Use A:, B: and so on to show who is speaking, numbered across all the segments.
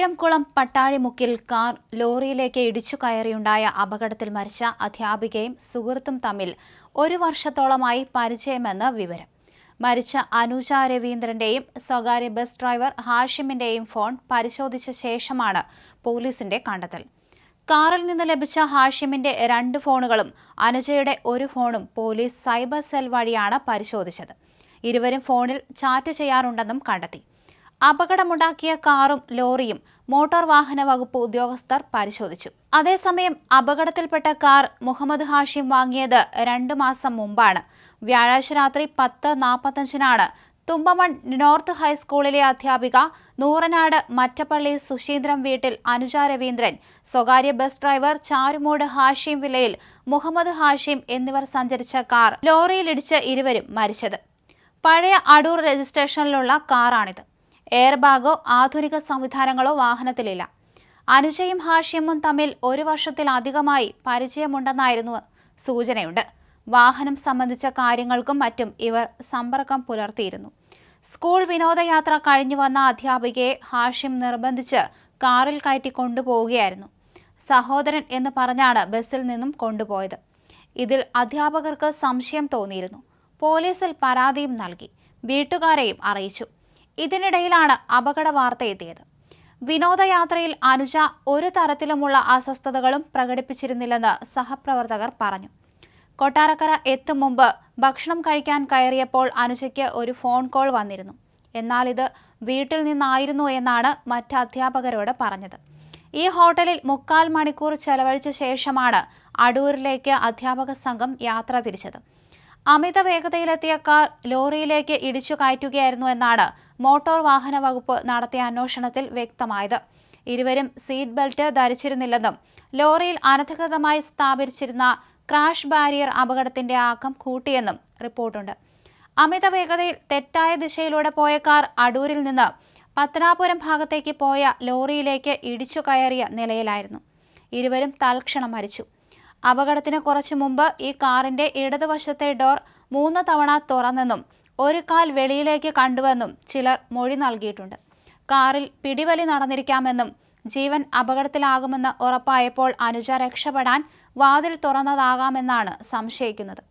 A: Ezhamkulam പട്ടാഴിമുക്കിൽ car ലോറിയിലേക്ക് ഇടിച്ചു കയറിയുണ്ടായ അപകടത്തിൽ മരിച്ച അധ്യാപികയും സുഹൃത്തും തമ്മിൽ ഒരു വർഷത്തോളമായി പരിചയമെന്ന് വിവരം. മരിച്ച അനുജ രവീന്ദ്രന്റെയും സ്വകാര്യ ബസ് ഡ്രൈവർ ഹാഷിമിന്റെയും ഫോൺ പരിശോധിച്ച ശേഷമാണ് പോലീസിന്റെ കണ്ടെത്തൽ. കാറിൽ നിന്ന് ലഭിച്ച ഹാഷിമിന്റെ രണ്ട് ഫോണുകളും അനുജയുടെ ഒരു ഫോണും പോലീസ് സൈബർ സെൽ വഴിയാണ് പരിശോധിച്ചത്. ഇരുവരും ഫോണിൽ ചാറ്റ് ചെയ്യാറുണ്ടെന്നും കണ്ടെത്തി. അപകടമുണ്ടാക്കിയ കാറും ലോറിയും മോട്ടോർ വാഹന വകുപ്പ് ഉദ്യോഗസ്ഥർ പരിശോധിച്ചു. അതേസമയം അപകടത്തിൽപ്പെട്ട കാർ മുഹമ്മദ് ഹാഷിം വാങ്ങിയത് രണ്ടു മാസം മുമ്പാണ്. വ്യാഴാഴ്ച രാത്രി പത്ത് നാൽപ്പത്തഞ്ചിനാണ് തുമ്പമൺ നോർത്ത് ഹൈസ്കൂളിലെ അധ്യാപിക നൂറനാട് മറ്റപ്പള്ളി സുശീന്ദ്രം വീട്ടിൽ അനുജ രവീന്ദ്രൻ സ്വകാര്യ ബസ് ഡ്രൈവർ ചാരുമൂട് ഹാഷിം വിലയിൽ മുഹമ്മദ് ഹാഷിം എന്നിവർ സഞ്ചരിച്ച കാർ ലോറിയിലിടിച്ച് ഇരുവരും മരിച്ചത്. പഴയ അടൂർ രജിസ്ട്രേഷനിലുള്ള കാറാണിത്. എയർ ബാഗോ ആധുനിക സംവിധാനങ്ങളോ വാഹനത്തിലില്ല. അനുജയും ഹാഷ്യമും തമ്മിൽ ഒരു വർഷത്തിലധികമായി പരിചയമുണ്ടെന്നായിരുന്നു സൂചനയുണ്ട്. വാഹനം സംബന്ധിച്ച കാര്യങ്ങൾക്കും മറ്റും ഇവർ സമ്പർക്കം പുലർത്തിയിരുന്നു. സ്കൂൾ വിനോദയാത്ര കഴിഞ്ഞു വന്ന അധ്യാപികയെ ഹാഷ്യം നിർബന്ധിച്ച് കാറിൽ കയറ്റി കൊണ്ടുപോവുകയായിരുന്നു. സഹോദരൻ എന്ന് പറഞ്ഞാണ് ബസ്സിൽ നിന്നും കൊണ്ടുപോയത്. ഇതിൽ അധ്യാപകർക്ക് സംശയം തോന്നിയിരുന്നു. പോലീസിൽ പരാതിയും നൽകി. വീട്ടുകാരെയും അറിയിച്ചു. ഇതിനിടയിലാണ് അപകട വാർത്ത എത്തിയത് വിനോദയാത്രയിൽ അനുജ ഒരു തരത്തിലുമുള്ള അസ്വസ്ഥതകളും പ്രകടിപ്പിച്ചിരുന്നില്ലെന്ന് സഹപ്രവർത്തകർ പറഞ്ഞു. കൊട്ടാരക്കര എത്തും മുമ്പ് ഭക്ഷണം കഴിക്കാൻ കയറിയപ്പോൾ അനുജയ്ക്ക് ഒരു ഫോൺ കോൾ വന്നിരുന്നു. എന്നാൽ ഇത് വീട്ടിൽ നിന്നായിരുന്നു എന്നാണ് മറ്റ് അധ്യാപകരോട് പറഞ്ഞത്. ഈ ഹോട്ടലിൽ മുക്കാൽ മണിക്കൂർ ചെലവഴിച്ച ശേഷമാണ് അടൂരിലേക്ക് അധ്യാപക സംഘം യാത്ര തിരിച്ചത്. അമിത വേഗതയിലെത്തിയ കാർ ലോറിയിലേക്ക് ഇടിച്ചു കയറ്റുകയായിരുന്നു എന്നാണ് മോട്ടോർ വാഹന വകുപ്പ് നടത്തിയ അന്വേഷണത്തിൽ വ്യക്തമായത്. ഇരുവരും സീറ്റ് ബെൽറ്റ് ധരിച്ചിരുന്നില്ലെന്നും ലോറിയിൽ അനധികൃതമായി സ്ഥാപിച്ചിരുന്ന ക്രാഷ് ബാരിയർ അപകടത്തിന്റെ ആക്കം കൂട്ടിയെന്നും റിപ്പോർട്ടുണ്ട്. അമിത വേഗതയിൽ തെറ്റായ ദിശയിലൂടെ പോയ കാർ അടൂരിൽ നിന്ന് പത്തനാപുരം ഭാഗത്തേക്ക് പോയ ലോറിയിലേക്ക് ഇടിച്ചു കയറിയ നിലയിലായിരുന്നു. ഇരുവരും തൽക്ഷണം മരിച്ചു. അപകടത്തിന് കുറച്ചു മുമ്പ് ഈ കാറിന്റെ ഇടതുവശത്തെ ഡോർ മൂന്ന് തവണ തുറന്നെന്നും ഒരു കാൽ വെളിയിലേക്ക് കണ്ടുവെന്നും ചിലർ മൊഴി നൽകിയിട്ടുണ്ട്. കാറിൽ പിടിവലി നടന്നിരിക്കാമെന്നും ജീവൻ അപകടത്തിലാകുമെന്ന് ഉറപ്പായപ്പോൾ അനുജ രക്ഷപ്പെടാൻ വാതിൽ തുറന്നതാകാമെന്നാണ് സംശയിക്കുന്നത്.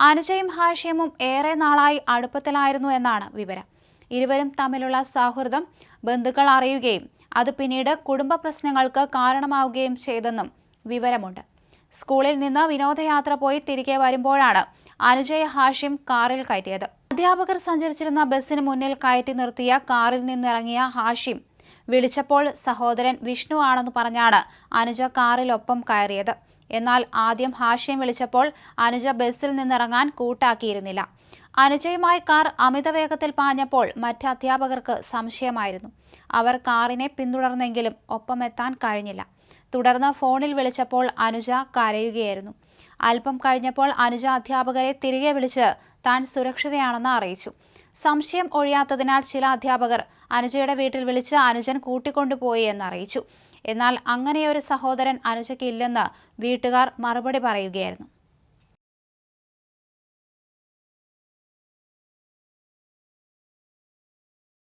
A: അനുജയും ഹാഷ്യമും ഏറെ നാളായി അടുപ്പത്തിലായിരുന്നു എന്നാണ് വിവരം. ഇരുവരും തമ്മിലുള്ള സൗഹൃദം ബന്ധുക്കൾ അറിയുകയും അത് പിന്നീട് കുടുംബ പ്രശ്നങ്ങൾക്ക് കാരണമാവുകയും ചെയ്തെന്നും വിവരമുണ്ട്. സ്കൂളിൽ നിന്ന് വിനോദയാത്ര പോയി തിരികെ വരുമ്പോഴാണ് അനുജയ ഹാഷിം കാറിൽ കയറ്റിയത്. അധ്യാപകർ സഞ്ചരിച്ചിരുന്ന ബസ്സിന് മുന്നിൽ കയറ്റി നിർത്തിയ കാറിൽ നിന്നിറങ്ങിയ ഹാഷിം വിളിച്ചപ്പോൾ സഹോദരൻ വിഷ്ണു ആണെന്ന് പറഞ്ഞാണ് അനുജ കാറിലൊപ്പം കയറിയത്. എന്നാൽ ആദ്യം ഹാഷ്യം വിളിച്ചപ്പോൾ അനുജ ബസ്സിൽ നിന്നിറങ്ങാൻ കൂട്ടാക്കിയിരുന്നില്ല. അനുജയുമായി കാർ അമിത വേഗത്തിൽ പാഞ്ഞപ്പോൾ മറ്റ് അധ്യാപകർക്ക് സംശയമായിരുന്നു. അവർ കാറിനെ പിന്തുടർന്നെങ്കിലും ഒപ്പമെത്താൻ കഴിഞ്ഞില്ല. തുടർന്ന് ഫോണിൽ വിളിച്ചപ്പോൾ അനുജ കരയുകയായിരുന്നു. അല്പം കഴിഞ്ഞപ്പോൾ അനുജ അധ്യാപകരെ തിരികെ വിളിച്ച് താൻ സുരക്ഷിതയാണെന്ന് അറിയിച്ചു. സംശയം ഒഴിയാത്തതിനാൽ ചില അധ്യാപകർ അനുജയുടെ വീട്ടിൽ വിളിച്ച് അനുജൻ കൂട്ടിക്കൊണ്ടുപോയി എന്നറിയിച്ചു എന്നാൽ അങ്ങനെയൊരു സഹോദരൻ അനുജയ്ക്ക് ഇല്ലെന്ന് വീട്ടുകാർ മറുപടി പറയുകയായിരുന്നു.